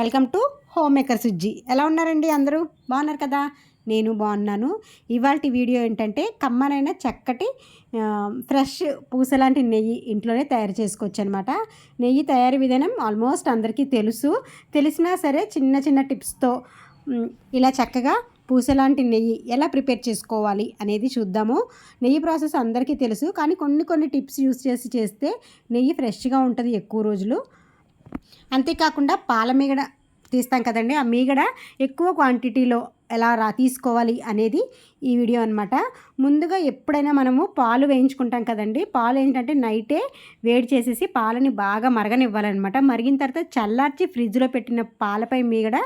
Welcome to home maker Sujji. ఎలా ఉన్నారండి అందరూ? బాగున్నారు కదా? నేను బాగున్నాను. ఇవాళ వీడియో ఏంటంటే కమ్మనైన చక్కటి ఫ్రెష్ పూసలాంటి నెయ్యి ఇంట్లోనే తయారు చేసుకోవచ్చు అనమాట నెయ్యి తయారీ విధానం ఆల్మోస్ట్ అందరికీ తెలుసు. తెలిసినా సరే చిన్న చిన్న టిప్స్తో ఇలా చక్కగా పూసలాంటి నెయ్యి ఎలా ప్రిపేర్ చేసుకోవాలి అనేది చూద్దాము. నెయ్యి ప్రాసెస్ అందరికీ తెలుసు. కానీ కొన్ని కొన్ని టిప్స్ యూస్ చేసి చేస్తే నెయ్యి ఫ్రెష్గా ఉంటుంది ఎక్కువ రోజులు. అంతేకాకుండా పాల మీగడ తీస్తాం కదండి. ఆ మీగడ ఎక్కువ క్వాంటిటీలో ఎలా రా తీసుకోవాలి అనేది ఈ వీడియో అనమాట ముందుగా ఎప్పుడైనా మనము పాలు వేయించుకుంటాం కదండి. పాలు ఏంటంటే నైటే వేడి చేసేసి పాలని బాగా మరగనివ్వాలన్నమాట. మరిగిన తర్వాత చల్లార్చి ఫ్రిడ్జ్లో పెట్టిన పాలపై మీగడ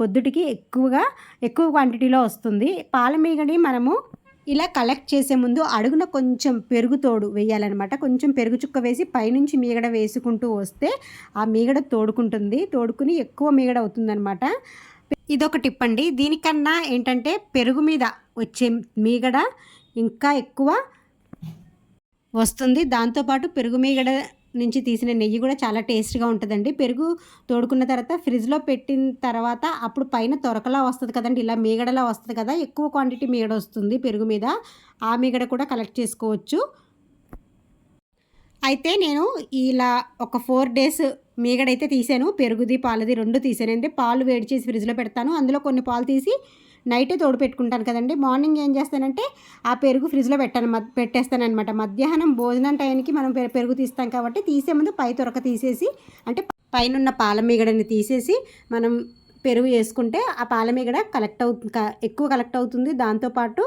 పొద్దుటికి ఎక్కువగా ఎక్కువ క్వాంటిటీలో వస్తుంది. పాల మీగడి మనము ఇలా కలెక్ట్ చేసే ముందు అడుగున కొంచెం పెరుగు తోడు వేయాలన్నమాట. కొంచెం పెరుగు చుక్క వేసి పైనుంచి మీగడ వేసుకుంటూ వస్తే ఆ మీగడ తోడుకుంటుంది. తోడుకుని ఎక్కువ మీగడ అవుతుందన్నమాట. ఇదొక టిప్ అండి. దీనికన్నా ఏంటంటే పెరుగు మీద వచ్చే మీగడ ఇంకా ఎక్కువ వస్తుంది. దాంతోపాటు పెరుగు మీగడ నుంచి తీసిన నెయ్యి కూడా చాలా టేస్ట్గా ఉంటుందండి. పెరుగు తోడుకున్న తర్వాత ఫ్రిడ్జ్లో పెట్టిన తర్వాత అప్పుడు పైన తొరకలా వస్తుంది కదండి. ఇలా మీగడలా వస్తుంది కదా. ఎక్కువ క్వాంటిటీ మీగడ వస్తుంది పెరుగు మీద. ఆ మీగడ కూడా కలెక్ట్ చేసుకోవచ్చు. అయితే నేను ఇలా ఒక ఫోర్ డేస్ మీగడైతే తీసాను. పెరుగుది పాలది రెండు తీసాను. అంటే పాలు వేడి చేసి ఫ్రిడ్జ్లో పెడతాను. అందులో కొన్ని పాలు తీసి నైటే తోడు పెట్టుకుంటాను కదండి. మార్నింగ్ ఏం చేస్తానంటే ఆ పెరుగు ఫ్రిడ్జ్లో పెట్టాను మద్- పెట్టేస్తాను అనమాట మధ్యాహ్నం భోజనం టైంకి మనం పె- పెరుగు తీస్తాం కాబట్టి తీసే ముందు పై తొరక తీసేసి అంటే పైన పాల మీగడని తీసేసి మనం పెరుగు వేసుకుంటే ఆ పాల మీగడ కలెక్ట్ అవు ఎక్కువ కలెక్ట్ అవుతుంది. దాంతోపాటు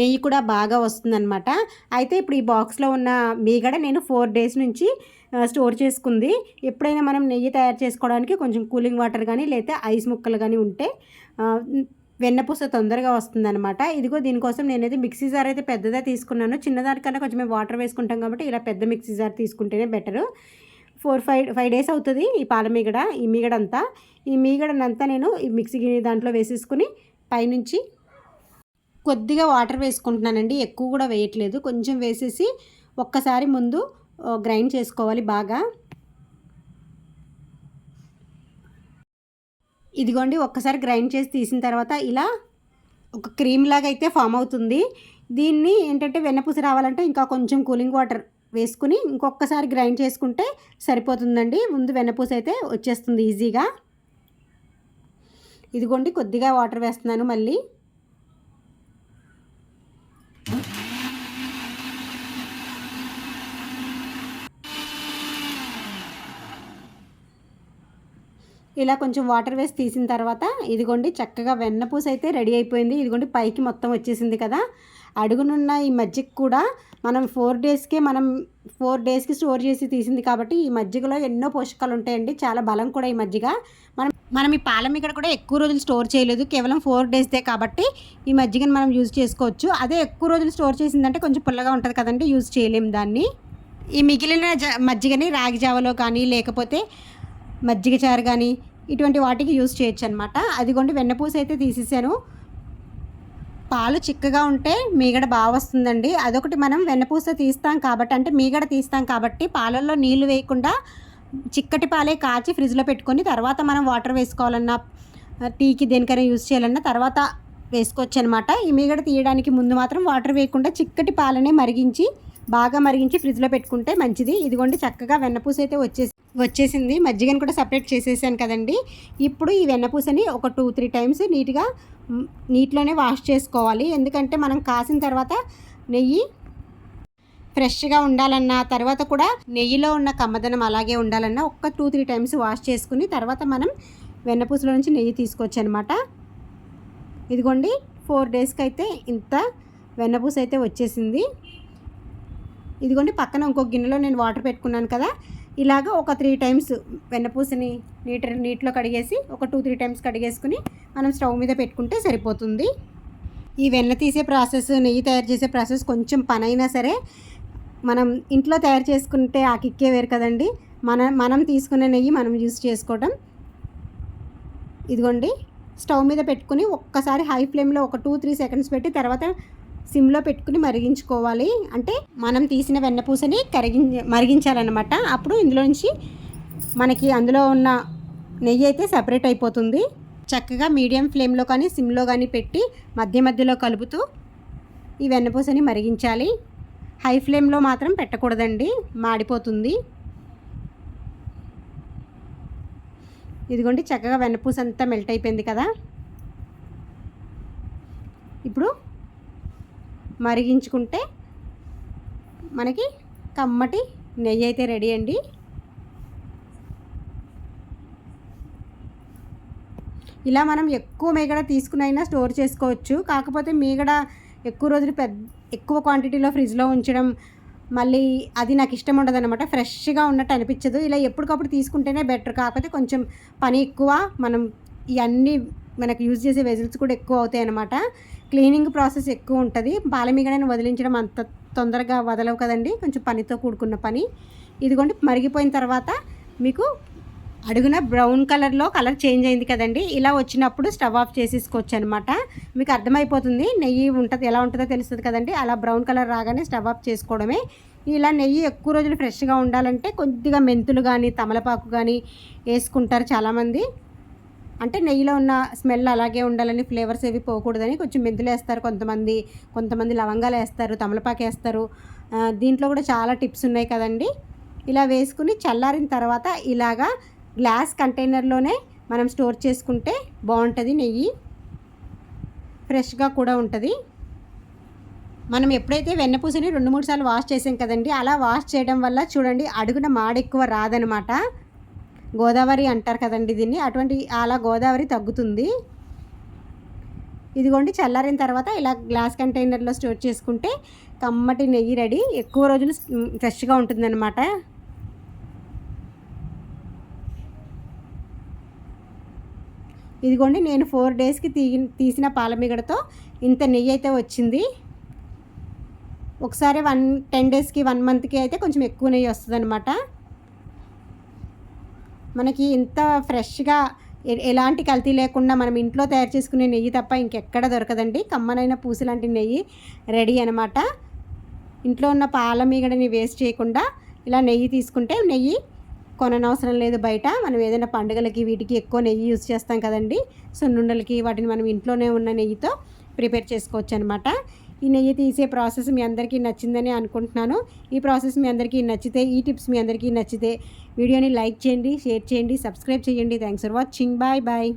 నెయ్యి కూడా బాగా వస్తుందన్నమాట. అయితే ఇప్పుడు ఈ బాక్స్లో ఉన్న మీగడ నేను ఫోర్ డేస్ నుంచి స్టోర్ చేసుకుంది. ఎప్పుడైనా మనం నెయ్యి తయారు చేసుకోవడానికి కొంచెం కూలింగ్ వాటర్ కానీ లేదా ఐస్ ముక్కలు కానీ ఉంటే వెన్నపూస తొందరగా వస్తుందన్నమాట. ఇదిగో దీనికోసం నేనైతే మిక్సీ జార్ అయితే పెద్దదే తీసుకున్నాను. చిన్నదానికన్నా కొంచెం మేము వాటర్ వేసుకుంటాం కాబట్టి ఇలా పెద్ద మిక్సీ జార్ తీసుకుంటేనే better. Four five five days అవుతుంది ఈ పాల మీగడ ఈ మీగడంతా. ఈ మీగడనంతా నేను ఈ మిక్సీ గిన్నె దాంట్లో వేసేసుకుని పైనుంచి కొద్దిగా వాటర్ వేసుకుంటున్నానండి. ఎక్కువ కూడా వేయట్లేదు. కొంచెం వేసేసి ఒక్కసారి ముందు గ్రైండ్ చేసుకోవాలి బాగా. ఇదిగోండి ఒక్కసారి గ్రైండ్ చేసి తీసిన తర్వాత ఇలా ఒక క్రీమ్ లాగా అయితే ఫామ్ అవుతుంది. దీన్ని ఏంటంటే వెన్నపూస రావాలంటే ఇంకా కొంచెం కూలింగ్ వాటర్ వేసుకుని ఇంకొకసారి గ్రైండ్ చేసుకుంటే సరిపోతుందండి. ముందు వెన్నపూస అయితే వచ్చేస్తుంది ఈజీగా. ఇదిగోండి కొద్దిగా వాటర్ వేస్తున్నాను మళ్ళీ. ఇలా కొంచెం వాటర్ వేసి తీసిన తర్వాత ఇదిగోండి చక్కగా వెన్నపూస అయితే రెడీ అయిపోయింది. ఇదిగోండి పైకి మొత్తం వచ్చేసింది కదా. అడుగునున్న ఈ మజ్జిగ కూడా మనం ఫోర్ డేస్కే మనం ఫోర్ డేస్కి స్టోర్ చేసి తీసింది కాబట్టి ఈ మజ్జిగలో ఎన్నో పోషకాలు ఉంటాయండి. చాలా బలం కూడా ఈ మజ్జిగ. మనం మనం ఈ పాల ఇక్కడ కూడా ఎక్కువ రోజులు స్టోర్ చేయలేదు. కేవలం ఫోర్ డేస్దే కాబట్టి ఈ మజ్జిగను మనం యూజ్ చేసుకోవచ్చు. అదే ఎక్కువ రోజులు స్టోర్ చేసిందంటే కొంచెం పుల్లగా ఉంటుంది కదండి యూజ్ చేయలేము దాన్ని. ఈ మిగిలిన జ మజ్జిగని రాగి జావలో కానీ లేకపోతే మజ్జిగ చారు కానీ ఇటువంటి వాటికి యూజ్ చేయొచ్చు అనమాట అదిగోండి వెన్నపూస అయితే తీసేసాను. పాలు చిక్కగా ఉంటే మీగడ బాగా వస్తుందండి. అదొకటి మనం వెన్నపూస తీస్తాం కాబట్టి అంటే మీగడ తీస్తాం కాబట్టి పాలల్లో నీళ్ళు వేయకుండా చిక్కటి పాలే కాచి ఫ్రిడ్జ్లో పెట్టుకొని తర్వాత మనం వాటర్ వేసుకోవాలన్నా టీకి దేనికైనా యూజ్ చేయాలన్నా తర్వాత వేసుకోవచ్చు అనమాట ఈ మీగడ తీయడానికి ముందు మాత్రం వాటర్ వేయకుండా చిక్కటి పాలనే మరిగించి బాగా మరిగించి ఫ్రిడ్జ్లో పెట్టుకుంటే మంచిది. ఇదిగోండి చక్కగా వెన్నపూస అయితే వచ్చేసి వచ్చేసింది. మజ్జిగను కూడా సపరేట్ చేసేసాను కదండి. ఇప్పుడు ఈ వెన్నపూసని ఒక టూ త్రీ టైమ్స్ నీట్గా నీటిలోనే వాష్ చేసుకోవాలి. ఎందుకంటే మనం కాసిన తర్వాత నెయ్యి ఫ్రెష్గా ఉండాలన్నా తర్వాత కూడా నెయ్యిలో ఉన్న కమ్మదనం అలాగే ఉండాలన్నా ఒక్క టూ త్రీ టైమ్స్ వాష్ చేసుకుని తర్వాత మనం వెన్నపూసలో నుంచి నెయ్యి తీసుకోవచ్చు అనమాట ఇదిగోండి ఫోర్ డేస్కి అయితే ఇంత వెన్నపూస అయితే వచ్చేసింది. ఇదిగోండి పక్కన ఇంకో గిన్నెలో నేను వాటర్ పెట్టుకున్నాను కదా ఇలాగ ఒక త్రీ టైమ్స్ వెన్నపూసని నీట నీటిలో కడిగేసి ఒక టూ త్రీ టైమ్స్ కడిగేసుకుని మనం స్టవ్ మీద పెట్టుకుంటే సరిపోతుంది. ఈ వెన్న తీసే ప్రాసెస్ నెయ్యి తయారు చేసే ప్రాసెస్ కొంచెం పనైనా సరే మనం ఇంట్లో తయారు చేసుకుంటే ఆ కిక్కే వేరు కదండి. మన మనం తీసుకునే నెయ్యి మనం యూస్ చేసుకోవటం. ఇదిగోండి. స్టవ్ మీద పెట్టుకుని ఒక్కసారి హై ఫ్లేమ్లో ఒక టూ త్రీ సెకండ్స్ పెట్టి తర్వాత సిమ్లో పెట్టుకుని మరిగించుకోవాలి. అంటే మనం తీసిన వెన్నపూసని కరిగి మరిగించాలన్నమాట. అప్పుడు ఇందులో నుంచి మనకి అందులో ఉన్న నెయ్యి అయితే సపరేట్ అయిపోతుంది. చక్కగా మీడియం ఫ్లేమ్లో కానీ సిమ్లో కానీ పెట్టి మధ్య మధ్యలో కలుపుతూ ఈ వెన్నపూసని మరిగించాలి. హై ఫ్లేమ్లో మాత్రం పెట్టకూడదండి. మాడిపోతుంది. ఇదిగోండి చక్కగా వెన్నపూస అంతా మెల్ట్ అయిపోయింది కదా. ఇప్పుడు మరిగించుకుంటే మనకి కమ్మటి నెయ్యి అయితే రెడీ అండి. ఇలా మనం ఎక్కువ మీగడ తీసుకునైనా స్టోర్ చేసుకోవచ్చు. కాకపోతే మీగడ ఎక్కువ రోజులు పెద్ద ఎక్కువ క్వాంటిటీలో ఫ్రిడ్జ్లో ఉంచడం మళ్ళీ అది నాకు ఇష్టం ఉండదు అనమాట ఫ్రెష్గా ఉన్నట్టు అనిపించదు. ఇలా ఎప్పటికప్పుడు తీసుకుంటేనే బెటర్ కాకపోతే కొంచెం పని ఎక్కువ మనం ఇవన్నీ మనకు యూజ్ చేసే వెజిల్స్ కూడా ఎక్కువ అవుతాయి అనమాట క్లీనింగ్ ప్రాసెస్ ఎక్కువ ఉంటుంది. బాలమీగడని వదిలించడం అంత తొందరగా వదలవు కదండి. కొంచెం పనితో కూడుకున్న పని. ఇదిగోండి మరిగిపోయిన తర్వాత మీకు అడుగున బ్రౌన్ కలర్లో కలర్ చేంజ్ అయింది కదండి. ఇలా వచ్చినప్పుడు స్టవ్ ఆఫ్ చేసేసుకోవచ్చు అనమాట మీకు అర్థమైపోతుంది నెయ్యి ఉంటుంది ఎలా ఉంటుందో తెలుస్తుంది కదండి. అలా బ్రౌన్ కలర్ రాగానే స్టవ్ ఆఫ్ చేసుకోవడమే. ఇలా నెయ్యి ఎక్కువ రోజులు ఫ్రెష్గా ఉండాలంటే కొద్దిగా మెంతులు కానీ తమలపాకు కానీ వేసుకుంటారు చాలామంది. అంటే నెయ్యిలో ఉన్న స్మెల్ అలాగే ఉండాలని ఫ్లేవర్స్ ఏవి పోకూడదని కొంచెం మెంతులు వేస్తారు కొంతమంది. కొంతమంది లవంగాలు వేస్తారు తమలపాకు వేస్తారు. దీంట్లో కూడా చాలా టిప్స్ ఉన్నాయి కదండి. ఇలా వేసుకుని చల్లారిన తర్వాత ఇలాగా గ్లాస్ కంటైనర్లోనే మనం స్టోర్ చేసుకుంటే బాగుంటుంది నెయ్యి. ఫ్రెష్గా కూడా ఉంటుంది. మనం ఎప్పుడైతే వెన్నపూసని రెండు మూడు సార్లు వాష్ చేసాం కదండి అలా వాష్ చేయడం వల్ల చూడండి అడుగున మాడెక్కువ రాదనమాట. గోదావరి అంటారు కదండి దీన్ని అటువంటి అలా గోదావరి తగ్గుతుంది. ఇదిగోండి చల్లారిన తర్వాత ఇలా గ్లాస్ కంటైనర్లో స్టోర్ చేసుకుంటే కమ్మటి నెయ్యి రెడీ ఎక్కువ రోజులు ఫ్రెష్గా ఉంటుందన్నమాట ఇదిగోండి నేను ఫోర్ డేస్కి తీ తీసిన పాలమిగడతో ఇంత నెయ్యి అయితే వచ్చింది. ఒకసారి వన్ టెన్ డేస్కి వన్ మంత్కి అయితే కొంచెం ఎక్కువ నెయ్యి వస్తుంది అనమాట మనకి ఇంత ఫ్రెష్గా ఎలాంటి కల్తీ లేకుండా మనం ఇంట్లో తయారు చేసుకునే నెయ్యి తప్ప ఇంకెక్కడ దొరకదండి. కమ్మనైన పూసు లాంటి నెయ్యి రెడీ అనమాట ఇంట్లో ఉన్న పాల మీగడని వేస్ట్ చేయకుండా ఇలా నెయ్యి తీసుకుంటే నెయ్యి కొననవసరం లేదు బయట. మనం ఏదైనా పండుగలకి వీటికి ఎక్కువ నెయ్యి యూజ్ చేస్తాం కదండి. సున్నుండలకి వాటిని మనం ఇంట్లోనే ఉన్న నెయ్యితో ప్రిపేర్ చేసుకోవచ్చు అనమాట ఈ నెయ్యి తీసే ప్రాసెస్ మీ అందరికీ నచ్చిందని అనుకుంటున్నాను. ఈ ప్రాసెస్ మీ అందరికీ నచ్చితే ఈ టిప్స్ మీ అందరికీ నచ్చితే వీడియోని లైక్ చేయండి షేర్ చేయండి సబ్స్క్రైబ్ చేయండి. Thanks for watching. Bye bye.